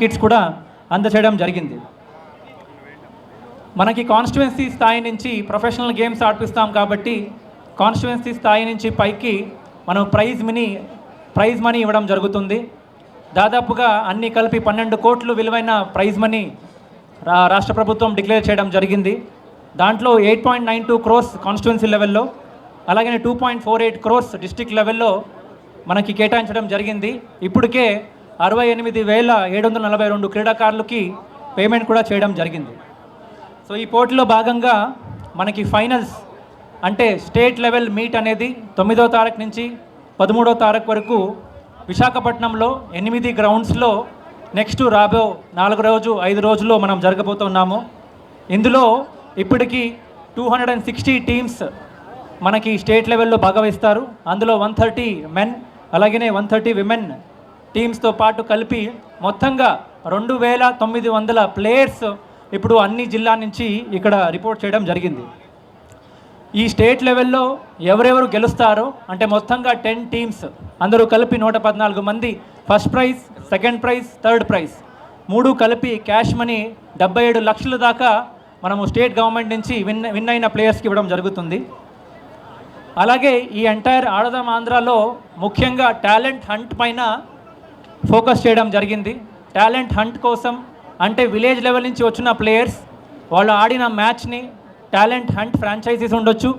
Kits కూడా అందచేయడం జరిగింది. మనకి కాన్స్టిట్యువెన్సీ స్థాయి నుంచి ప్రొఫెషనల్ గేమ్స్ ఆడిపిస్తాం కాబట్టి కాన్స్టిట్యువెన్సీ స్థాయి నుంచి పైకి మనం ప్రైజ్ మనీ ప్రైజ్ మనీ ఇవ్వడం జరుగుతుంది. దాదాపుగా అన్ని కలిపి పన్నెండు కోట్లు విలువైన ప్రైజ్ మనీ రా రాష్ట్ర ప్రభుత్వం డిక్లేర్ చేయడం జరిగింది. దాంట్లో eight point nine two crores constituency లెవెల్లో అలాగే two point four eight crores district లెవెల్లో మనకి కేటాయించడం జరిగింది. ఇప్పటికే అరవై ఎనిమిది వేల ఏడు వందల నలభై రెండు క్రీడాకారులకి పేమెంట్ కూడా చేయడం జరిగింది. సో ఈ పోటీలో భాగంగా మనకి ఫైనల్స్ అంటే స్టేట్ లెవెల్ మీట్ అనేది తొమ్మిదో తారీఖు నుంచి పదమూడో తారీఖు వరకు విశాఖపట్నంలో ఎనిమిది గ్రౌండ్స్లో నెక్స్ట్ రాబో నాలుగు రోజు ఐదు రోజుల్లో మనం జరగబోతున్నాము. ఇందులో ఇప్పటికీ two hundred and sixty teams మనకి స్టేట్ లెవెల్లో భాగవహిస్తారు. అందులో వన్ థర్టీ మెన్ అలాగనే వన్ థర్టీ విమెన్ టీమ్స్తో పాటు కలిపి మొత్తంగా రెండు వేల తొమ్మిది వందల ప్లేయర్స్ ఇప్పుడు అన్ని జిల్లా నుంచి ఇక్కడ రిపోర్ట్ చేయడం జరిగింది. ఈ స్టేట్ లెవెల్లో ఎవరెవరు గెలుస్తారో అంటే మొత్తంగా టెన్ టీమ్స్ అందరూ కలిపి నూట పద్నాలుగు మంది first prize second prize third prize. మూడు కలిపి క్యాష్ మనీ డెబ్బై ఏడు లక్షల దాకా మనము స్టేట్ గవర్నమెంట్ నుంచి విన్ విన్ అయిన ప్లేయర్స్కి ఇవ్వడం జరుగుతుంది. అలాగే ఈ ఎంటైర్ ఆడదాం ఆంధ్రాలో ముఖ్యంగా టాలెంట్ హంట్ పైన ఫోకస్ చేయడం జరిగింది. టాలెంట్ హంట్ కోసం అంటే విలేజ్ లెవెల్ నుంచి వచ్చిన ప్లేయర్స్ వాళ్ళు ఆడిన మ్యాచ్ని టాలెంట్ హంట్ ఫ్రాంచైజీస్ ఉండొచ్చు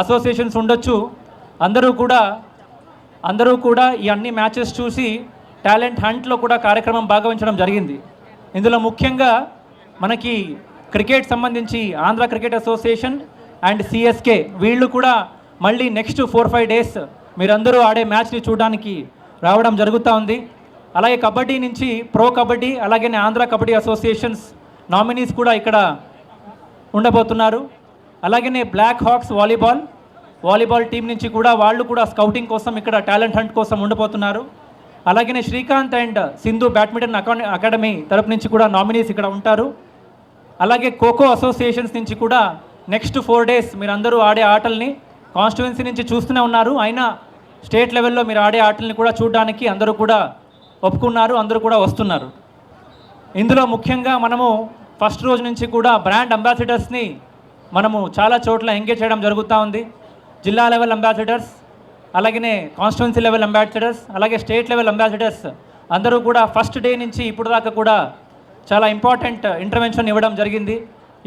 అసోసియేషన్స్ ఉండొచ్చు. అందరూ కూడా అందరూ కూడా ఈ అన్ని మ్యాచెస్ చూసి టాలెంట్ హంట్లో కూడా కార్యక్రమం భాగవహించడం జరిగింది. ఇందులో ముఖ్యంగా మనకి క్రికెట్ సంబంధించి Andhra cricket association and CSK వీళ్ళు కూడా మళ్ళీ నెక్స్ట్ ఫోర్ ఫైవ్ డేస్ మీరందరూ ఆడే మ్యాచ్ని చూడడానికి రావడం జరుగుతూ ఉంది. అలాగే కబడ్డీ నుంచి ప్రో కబడ్డీ అలాగే ఆంధ్ర కబడ్డీ అసోసియేషన్స్ నామినీస్ కూడా ఇక్కడ ఉండబోతున్నారు. అలాగనే Black Hawks volleyball volleyball team నుంచి కూడా వాళ్ళు కూడా స్కౌటింగ్ కోసం ఇక్కడ టాలెంట్ హంట్ కోసం ఉండబోతున్నారు. అలాగనే శ్రీకాంత్ అండ్ సింధు బ్యాడ్మింటన్ అకా- అకాడమీ తరపు నుంచి కూడా నామినీస్ ఇక్కడ ఉంటారు. అలాగే ఖోఖో అసోసియేషన్స్ నుంచి కూడా నెక్స్ట్ ఫోర్ డేస్ మీరు అందరూ ఆడే ఆటల్ని కాన్స్టిట్యువెన్సీ నుంచి చూస్తూనే ఉన్నారు. అయినా స్టేట్ లెవెల్లో మీరు ఆడే ఆటల్ని కూడా చూడడానికి అందరూ కూడా ఒప్పుకున్నారు అందరూ కూడా వస్తున్నారు. ఇందులో ముఖ్యంగా మనము ఫస్ట్ రోజు నుంచి కూడా బ్రాండ్ అంబాసిడర్స్ని మనము చాలా చోట్ల ఎంగేజ్ చేయడం జరుగుతూ ఉంది. జిల్లా లెవెల్ అంబాసిడర్స్ అలాగనే కాన్స్టిట్యున్సీ లెవెల్ అంబాసిడర్స్ అలాగే స్టేట్ లెవెల్ అంబాసిడర్స్ అందరూ కూడా ఫస్ట్ డే నుంచి ఇప్పుడు దాకా కూడా చాలా ఇంపార్టెంట్ ఇంటర్వెన్షన్ ఇవ్వడం జరిగింది.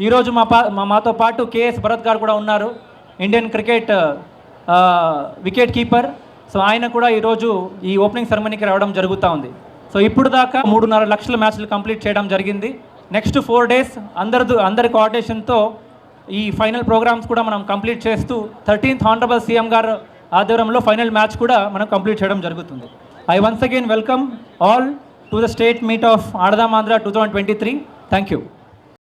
ఈరోజు మా పా మా మాతో పాటు కేఎస్ భరత్ గారు కూడా ఉన్నారు. Indian cricket wicket keeper. So ఆయన కూడా ఈరోజు ఈ ఓపెనింగ్ సెరమనీకి రావడం జరుగుతూ ఉంది. సో ఇప్పుడు దాకా మూడున్నర లక్షల మ్యాచ్లు కంప్లీట్ చేయడం జరిగింది. నెక్స్ట్ ఫోర్ డేస్ అందరిది అందరి కోఆర్డినేషన్తో ఈ ఫైనల్ ప్రోగ్రామ్స్ కూడా మనం కంప్లీట్ చేస్తూ థర్టీన్త్ హానరబుల్ సీఎం గారు ఆధ్వర్యంలో ఫైనల్ మ్యాచ్ కూడా మనం కంప్లీట్ చేయడం జరుగుతుంది. I once again welcome all to the state meet of Aadudam Andhra two thousand twenty three thank you